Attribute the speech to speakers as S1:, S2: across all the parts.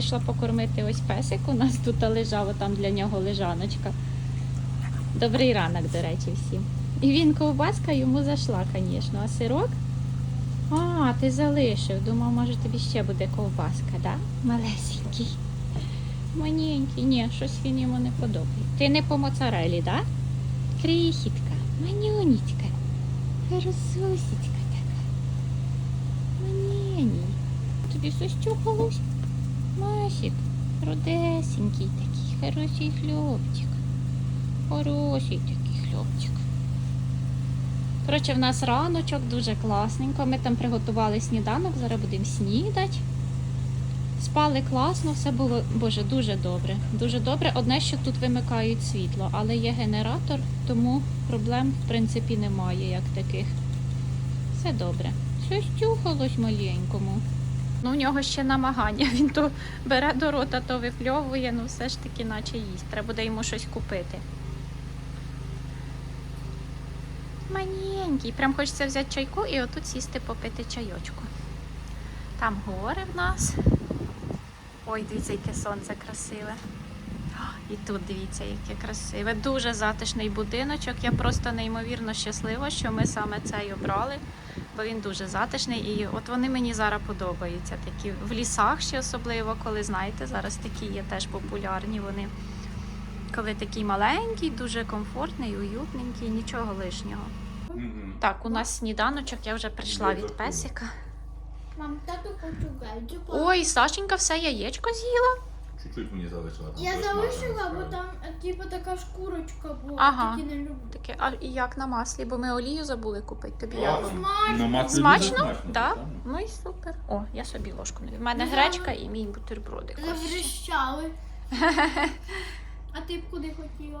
S1: Пішла покормити ось песик. У нас тут лежав, там для нього лежаночка. Добрий ранок, до речі, всім. І він ковбаска йому зайшла, звісно. А сирок? А, ти залишив. Думав, може тобі ще буде ковбаска, да? Малесенький. Маленький. Ні, щось він йому не подобає. Ти не по моцарелі, да? Крихітка, манюнічка. Хорошусечка така. Манєній. Тобі состюхалось? Масік, рудесенький такий, хороший хлопчик. Хороший такий хлопчик. Коротше, в нас раночок дуже класненько. Ми там приготували сніданок, зараз будемо снідати. Спали класно, все було боже, дуже добре. Дуже добре. Одне, що тут вимикають світло, але є генератор, тому проблем в принципі немає як таких. Все добре. Щось тюхалось маленькому. Ну, в нього ще намагання. Він то бере до рота, то випльовує, ну все ж таки, наче їсть. Треба буде йому щось купити. Маленький. Прям хочеться взяти чайку і отут сісти попити чайочку. Там гори в нас. Ой, дивіться, яке сонце красиве. І тут дивіться, яке красиве. Дуже затишний будиночок. Я просто неймовірно щаслива, що ми саме цей обрали, бо він дуже затишний. І от вони мені зараз подобаються. Такі в лісах ще особливо, коли знаєте, зараз такі є теж популярні вони. Коли такий маленький, дуже комфортний, уютненький, нічого лишнього. Так, у нас сніданочок, я вже прийшла від песика.
S2: Мам, тату хочу гайджу.
S1: Ой, Сашенька все яєчко з'їла.
S3: Чуть-чуть мені залишила. там
S2: Я залишила, бо там е, типу така шкурочка була,
S1: Ага.
S2: такі не люблю.
S1: Таке, а і як на маслі, бо ми олію забули купити. Тобі
S3: А,
S1: як?
S2: Смачно.
S3: На маслі
S1: Смачно?
S3: дуже смачно.
S1: Да?
S3: так.
S1: Ну і супер. О, я собі ложку не. В мене
S2: Ну,
S1: гречка і мій бутербродик. ось.
S2: А ти б куди хотіла?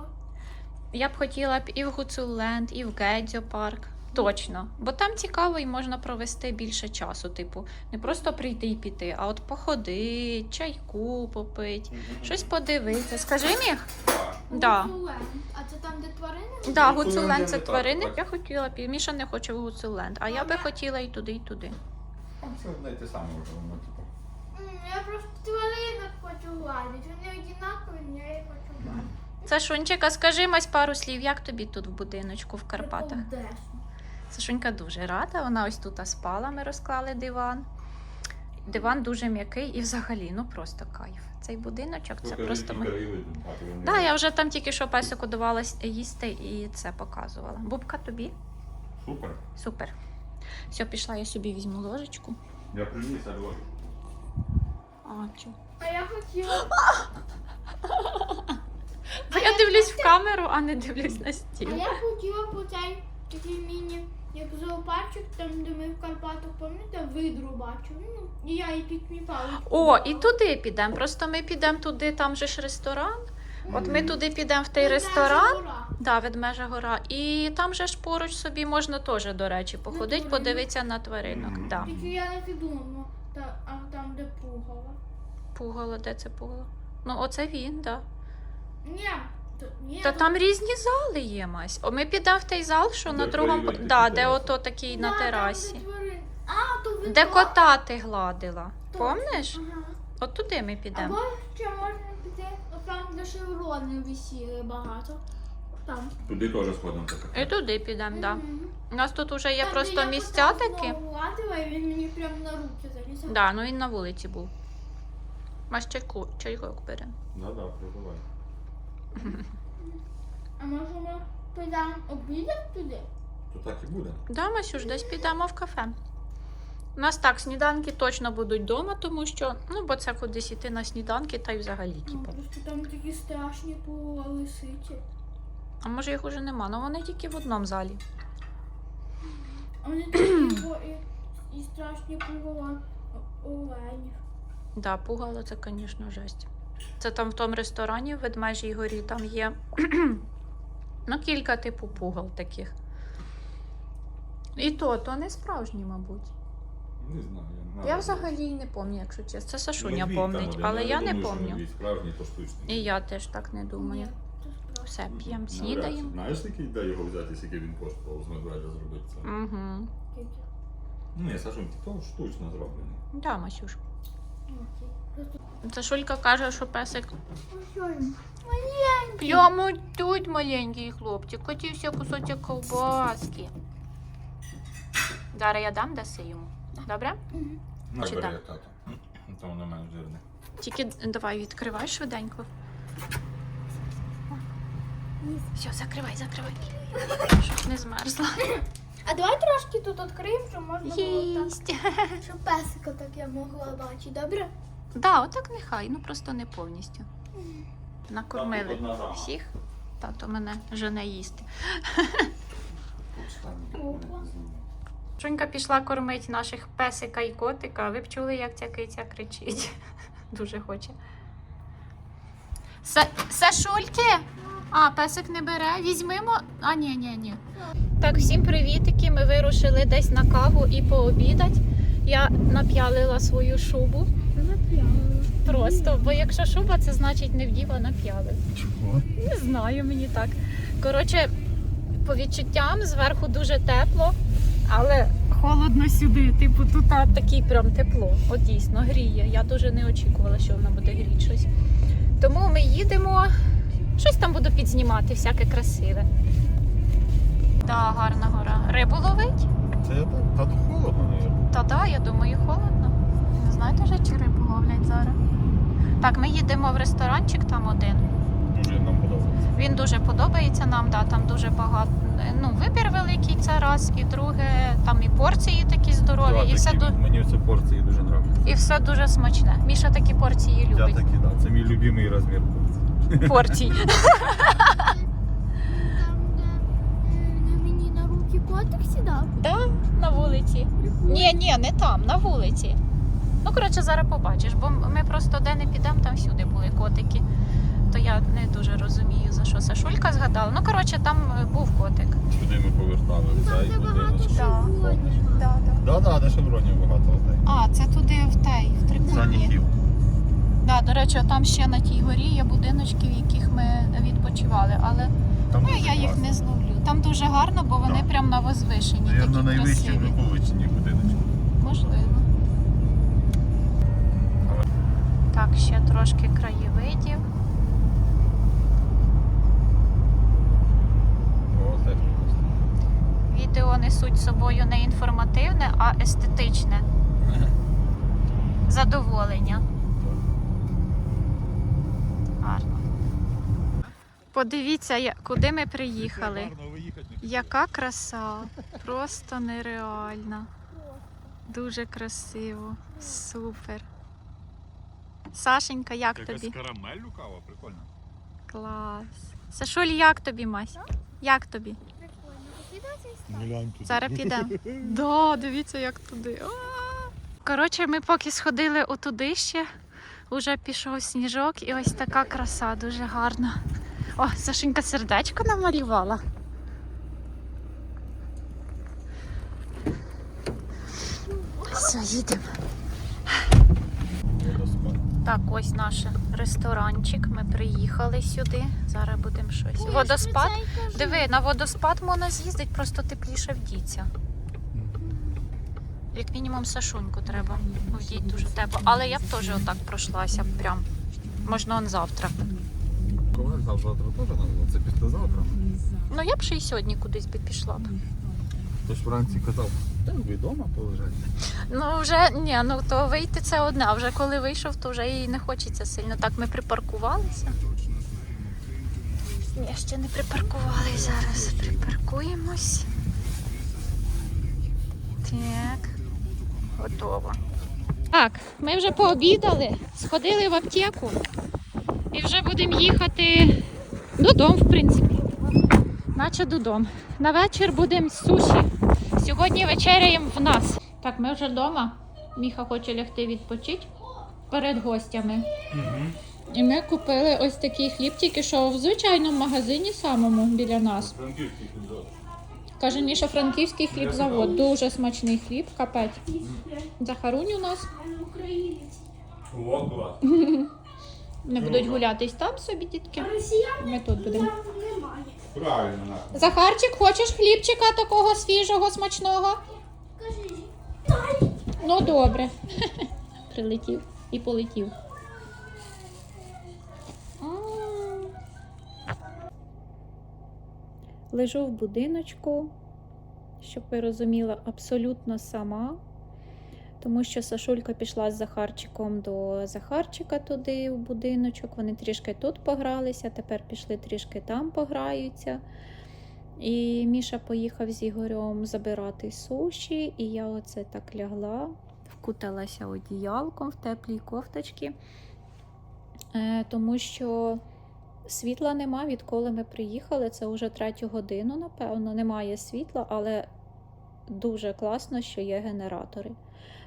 S1: Я б хотіла б і в Гуцулленд, і в Гедзьо парк. Точно. Бо там цікаво і можна провести більше часу. Типу, не просто прийти і піти, а от походити, чайку попити, щось подивитися. Скажи міг?
S3: Так.
S1: Да.
S2: А це там, де тварини?
S1: Да,
S3: Гуцулленд
S1: це тварини. Я хотіла б. Міша не хоче в Гуцулленд, а я би хотіла і туди, і туди.
S3: Там все одне те саме вже воно, типу.
S2: М, Я просто тваринок хочу гладити. Вони однакові, я їх хочу гладити.
S1: Сашунчика, скажи мась пару слів, як тобі тут в будиночку в Карпатах?
S2: Приколдесно.
S1: Сашунька дуже рада. Вона ось тут спала, ми розклали диван. Диван дуже м'який і взагалі, ну просто кайф. Цей будиночок це
S3: Покажи,
S1: просто ми.
S3: А,
S1: Да, я вже там тільки що песику давала їсти і це показувала. Бубка тобі?
S3: Супер.
S1: Супер. Все, пішла, я собі візьму ложечку.
S3: Я приніс, а ложу.
S1: А, чу.
S2: А я хотіла.
S1: Бо я дивлюсь в камеру, а не дивлюсь на стіл.
S2: А я хотіла по цей такий міні, як зоопарчик, там, де ми в Карпатах, пам'ятаєте, видру бачили. Ну, і я її підмітала.
S1: О, і туди підемо. Просто ми підемо туди, там же ж ресторан. От ми туди підемо в той ресторан. Да, ведмежа гора. І там же ж поруч собі можна теж, до речі, походити,
S2: тваринок.
S1: подивитися на тваринок. Да.
S2: Тільки я не підумала, та, а там, де пугала.
S1: Пугало, де це пугало? Ну, оце він, да.
S2: Ні, ні,
S1: Та
S2: то-
S1: там різні зали є, Мась. О, ми підемо в той зал, що
S3: Де
S1: на другому.
S3: тваринки
S1: Да, де ото такий
S2: Да,
S1: на терасі.
S2: де. А, то ви
S1: Де
S2: то-
S1: кота ти гладила. Помниш?
S2: Ага.
S1: От туди ми підемо.
S2: Або ще можна піти, от там, де шеврони висіли багато. Там.
S3: Туди теж сходимо таке.
S1: І туди підемо, так.
S2: Мгм.
S1: У нас тут вже є
S2: Там,
S1: просто
S2: я
S1: місця
S2: кота
S1: такі.
S2: знову гладила, і він мені прямо на руки заліз.
S1: Да, ну він на вулиці був. Маш чайку, чайок бере.
S3: Да, да, прибувай.
S2: А може ми підемо обідати туди?
S3: То так і буде.
S1: Да, Масюш, десь підемо в кафе. У нас так, сніданки точно будуть вдома, тому що, ну, бо це кудись іти на сніданки, та й взагалі,
S2: Ну,
S1: типу.
S2: просто там такі страшні по лисиці.
S1: А може їх уже нема, ну вони тільки в одному залі.
S2: А вони такі бо і, і страшні пугала оленів.
S1: Да, пугало це, звісно, жесть. Це там в тому ресторані в Ведмежій горі там є ну, кілька типу пугал таких. І то, то не справжні, мабуть.
S3: Не знаю. Я,
S1: Я взагалі не пам'ятаю, якщо чесно. Це Сашуня пам'ятає, але я не пам'ятаю.
S3: медвідь Справжній, то штучний.
S1: І я теж так не думаю.
S2: Ні.
S1: Все, п'ємо, снідаємо.
S3: Знаєш, який де його взяти, скільки він коштував з медведя зробити це?
S1: Угу.
S2: Скільки?
S3: Ні, Сашунь, то штучно зроблений.
S1: Да, Масюш. Це Шулька каже, що песик
S2: Маленький.
S1: Прямо тут маленький хлопчик, хотівся кусочок ковбаски. Зараз я дам даси йому. Добре? Чи
S3: бери,
S1: так?
S3: тато. То воно менш жирне.
S1: Тільки давай відкривай швиденько. Все, закривай, закривай. Щоб не змерзла.
S2: А давай трошки тут відкриємо, щоб можна було так. Щоб песика так я могла бачити, добре?
S1: Да, отак нехай, ну просто не повністю. Накормили всіх. Тато мене жене їсти. Жонька пішла кормить наших песика і котика. Ви б чули, як ця киця кричить. Дуже хоче. Са- Сашульки? А, песик не бере. Візьмемо. А, ні, ні, ні. Так, всім привітики. Ми вирушили десь на каву і пообідать. Я нап'ялила свою шубу. Просто, бо якщо шуба, це значить не вділа нап'яли.
S3: Чого?
S1: Не знаю, мені так. Коротше, по відчуттям зверху дуже тепло, але холодно сюди. Типу, тут а, такий прям тепло. От дійсно гріє. Я дуже не очікувала, що воно буде гріти щось. Тому ми їдемо. Щось там буду підзнімати, всяке красиве. Так, гарна гора. Рибу ловить?
S3: Це так. Та холодно, мабуть.
S1: Та да, я думаю, холодно. Не знаєте вже, чи рибу ловлять зараз. Так, ми їдемо в ресторанчик там один.
S3: Дуже нам подобається.
S1: Він дуже подобається нам, да, там дуже багато. Ну, вибір великий це раз, і друге, там і порції такі здорові,
S3: Да,
S1: і, все
S3: такі,
S1: ду-
S3: Мені ці порції дуже.
S1: І все дуже смачне. Міша такі порції
S3: Я
S1: любить.
S3: такі, да. Це мій любимий розмір порції.
S1: Порцій.
S2: Е, на мені на руки котик сідав.
S1: Да, на вулиці. Ні, ні, не там, на вулиці. Ну, коротше, зараз побачиш, бо ми просто де не підемо, там всюди були котики. То я не дуже розумію, за що Сашулька згадала. Ну, коротше, там е, був котик.
S3: Сюди ми повертали цей
S2: де багато шевронів.
S1: Да, да.
S3: Да, да, де шевронів багато.
S1: А, це туди в тей, в трикутні. Да, до речі, там ще на тій горі є будиночки, в яких ми відпочивали, але
S3: Там
S1: ну, я їх не зловлю. Там дуже гарно, бо вони прям на возвишенні, такі
S3: Наверно, найвищі
S1: красиві.
S3: в Луковичині будиночки.
S1: Можливо. Так, ще трошки краєвидів. Відео несуть з собою не інформативне, а естетичне задоволення. Гарно. Подивіться, я- куди ми приїхали. Яка краса! Просто нереальна. Дуже красиво. Супер. Сашенька, як
S3: Якась
S1: тобі?
S3: карамеллю кава, прикольно.
S1: Клас. Сашуль, як тобі, Мась? Як тобі?
S2: Прикольно.
S1: Зараз підемо. Да, дивіться, як туди. Коротше, ми поки сходили отуди ще, уже пішов сніжок і ось така краса, дуже гарна. О, Сашенька сердечко намалювала. Все, їдемо. Так, ось наш ресторанчик. Ми приїхали сюди. Зараз будемо щось. Водоспад. Диви, на водоспад можна з'їздити, просто тепліше вдіться. Як мінімум сашуньку треба вдіти дуже тепло. Але я б теж отак пройшлася прям. Можна он завтра.
S3: Коваль завтра теж треба, це післязавтра.
S1: Ну я б ще й сьогодні кудись би пішла б.
S3: Хтось вранці казав, та вдома полежать.
S1: Ну вже ні, ну то вийти це одне, а вже коли вийшов, то вже і не хочеться сильно. Так, ми припаркувалися. Ні, ще не припаркувалися. Зараз припаркуємось. Так, готово. Так, ми вже пообідали, сходили в аптеку і вже будемо їхати додому, в принципі. Наче додому. На вечір будемо суші. Сьогодні вечеряємо в нас. Так, ми вже вдома. Міха хоче лягти відпочити перед гостями. І ми купили ось такий хліб, тільки що в звичайному магазині самому біля нас. Каже Міша, франківський хлібзавод. Дуже смачний хліб, капець. Захарунь у нас. Не будуть гулятись там собі, дітки. Ми тут будемо.
S3: Правильно.
S1: Захарчик, хочеш хлібчика такого свіжого, смачного?
S2: Кажи.
S1: Ну добре. Прилетів. І полетів. Лежу в будиночку, щоб ви розуміли, абсолютно сама. Тому що Сашулька пішла з Захарчиком до Захарчика туди, в будиночок. Вони трішки тут погралися, тепер пішли трішки там пограються. І Міша поїхав з Ігорем забирати суші, і я оце так лягла, вкуталася одіялком в теплій кофточці, Е, тому що світла нема, відколи ми приїхали. Це вже третю годину, напевно. Немає світла, але дуже класно, що є генератори.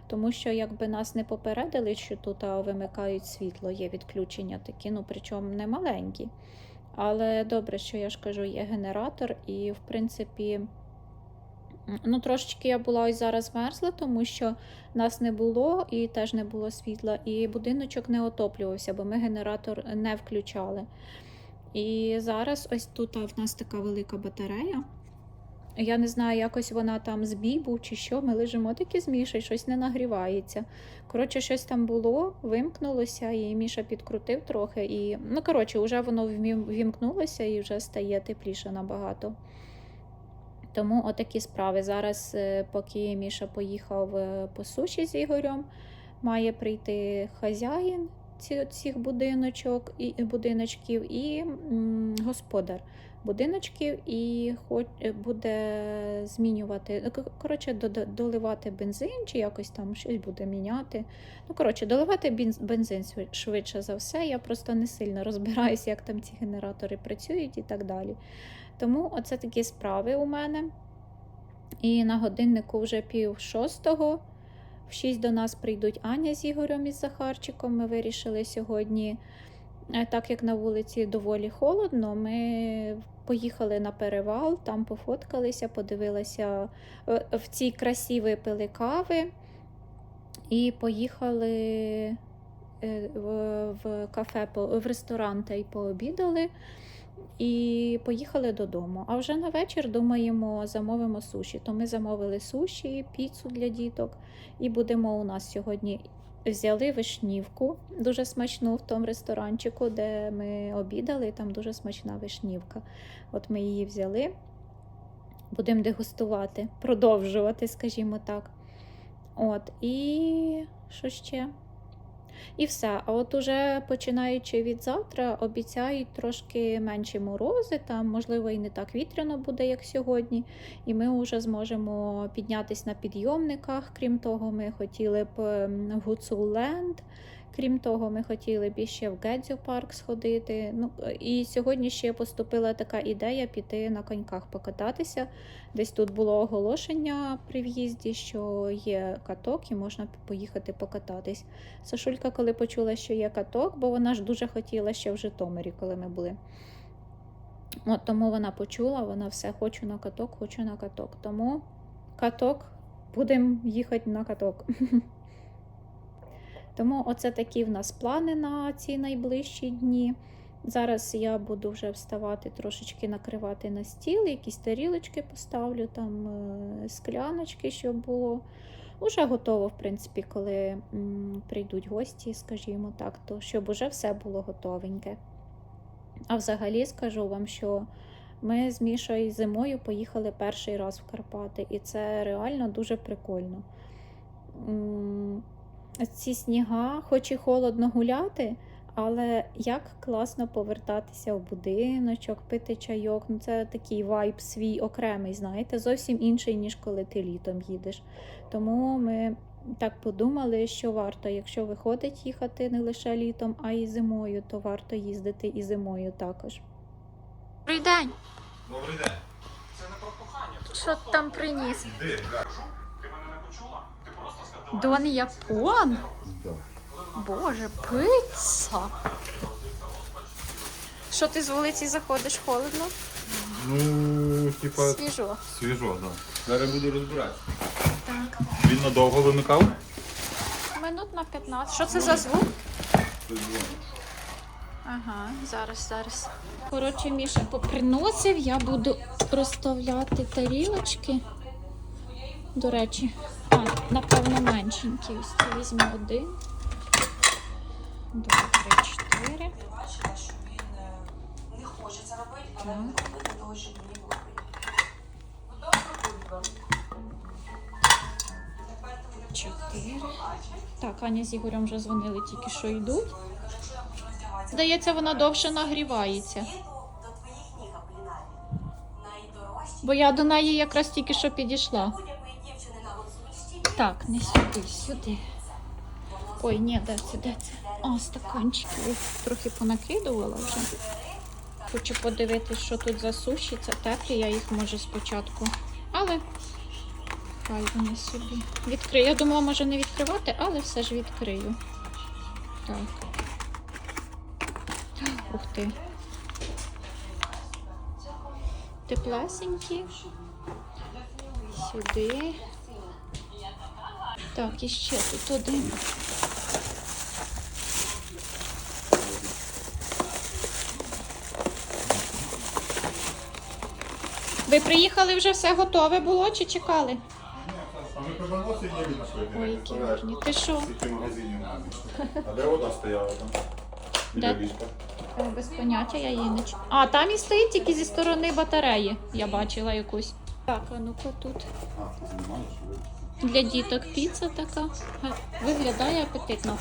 S1: Тому що якби нас не попередили, що тут а, вимикають світло, є відключення такі, ну причому не маленькі. Але добре, що я ж кажу, є генератор, і в принципі, ну трошечки я була ось зараз мерзла, тому що нас не було і теж не було світла, і будиночок не отоплювався, бо ми генератор не включали. І зараз ось тут в нас така велика батарея. Я не знаю, якось вона там збій був чи що. Ми лежимо такі з Мішою, щось не нагрівається. Коротше, щось там було, вимкнулося, і Міша підкрутив трохи. І, ну, коротше, вже воно вімкнулося і вже стає тепліше набагато. Тому отакі справи. Зараз, е, поки Міша поїхав е, по суші з Ігорем, має прийти хазяїн цих будиночок і будиночків і господар будиночків і хоч буде змінювати, ну, коротше, доливати бензин чи якось там щось буде міняти. Ну, коротше, доливати бензин швидше за все. Я просто не сильно розбираюся, як там ці генератори працюють і так далі. Тому оце такі справи у мене. І на годиннику вже пів шостого. В шість до нас прийдуть Аня з Ігорем і з Захарчиком. Ми вирішили сьогодні, е, так як на вулиці доволі холодно, ми поїхали на перевал, там пофоткалися, подивилися е, в цій красі випили кави і поїхали е, в, кафе, в ресторан та й пообідали. І поїхали додому. А вже на вечір думаємо, замовимо суші. То ми замовили суші, піцу для діток, і будемо у нас сьогодні. Взяли вишнівку, дуже смачну в тому ресторанчику, де ми обідали, там дуже смачна вишнівка. От ми її взяли, будемо дегустувати, продовжувати, скажімо так. От, і що ще? І все. А от уже починаючи від завтра, обіцяють трошки менші морози, там, можливо, і не так вітряно буде, як сьогодні. І ми вже зможемо піднятися на підйомниках. Крім того, ми хотіли б ем, в Гуцулленд. Крім того, ми хотіли б ще в Гедзю парк сходити. Ну, і сьогодні ще поступила така ідея піти на коньках покататися. Десь тут було оголошення при в'їзді, що є каток і можна поїхати покататись. Сашулька, коли почула, що є каток, бо вона ж дуже хотіла ще в Житомирі, коли ми були. От тому вона почула, вона все хочу на каток, хочу на каток. Тому каток, будемо їхати на каток. Тому оце такі в нас плани на ці найближчі дні. Зараз я буду вже вставати, трошечки накривати на стіл, якісь тарілочки поставлю, там е, скляночки, щоб було. Уже готово, в принципі, коли м, прийдуть гості, скажімо так, то щоб уже все було готовеньке. А взагалі скажу вам, що ми з Мішою зимою поїхали перший раз в Карпати, і це реально дуже прикольно. М, Ці сніга, хоч і холодно гуляти, але як класно повертатися в будиночок, пити чайок. Ну, це такий вайб свій окремий, знаєте, зовсім інший, ніж коли ти літом їдеш. Тому ми так подумали, що варто, якщо виходить їхати не лише літом, а й зимою, то варто їздити і зимою також. Добрий день!
S3: Добрий день.
S1: Це не про кохання. Що там приніс?
S3: Іди.
S1: Дон Япон? Боже, пицца. Що ти з вулиці заходиш холодно?
S3: Ну, типа,
S1: Свіжо.
S3: свіжо, так. Зараз буду розбиратися.
S1: Так.
S3: Він надовго вимикав?
S1: Минут на 15. Що це за звук? Ага, зараз, зараз. Коротше, Міша поприносив, я буду розставляти тарілочки. До речі, напевно, меншенькі. Ось ці візьму один. Два, три, чотири. Чотири. Так, Аня з Ігорем вже дзвонили, тільки що йдуть. Здається, вона довше нагрівається. Бо я до неї якраз тільки що підійшла. Так, не сюди, сюди. Ой, ні, де це, де це? А, стаканчики. Трохи понакидувала вже. Хочу подивитися, що тут за суші. Це теплі, я їх може спочатку. Але хай вони собі. Відкрию. Я думала, може не відкривати, але все ж відкрию. Так. Ух ти. Теплесенькі. Сюди. Так, і ще тут один. Ви приїхали вже все готове було чи чекали? Ой, які гарні. Ти що?
S3: А де вода стояла там?
S1: Де? Е, Без поняття я її не чу. А, там і стоїть тільки зі сторони батареї. Я бачила якусь. Так, а ну-ка тут.
S3: А, ти знімаєш?
S1: Для діток піца така. Виглядає апетитно.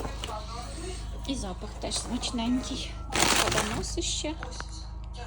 S1: І запах теж смачненький. Кабаноси ще.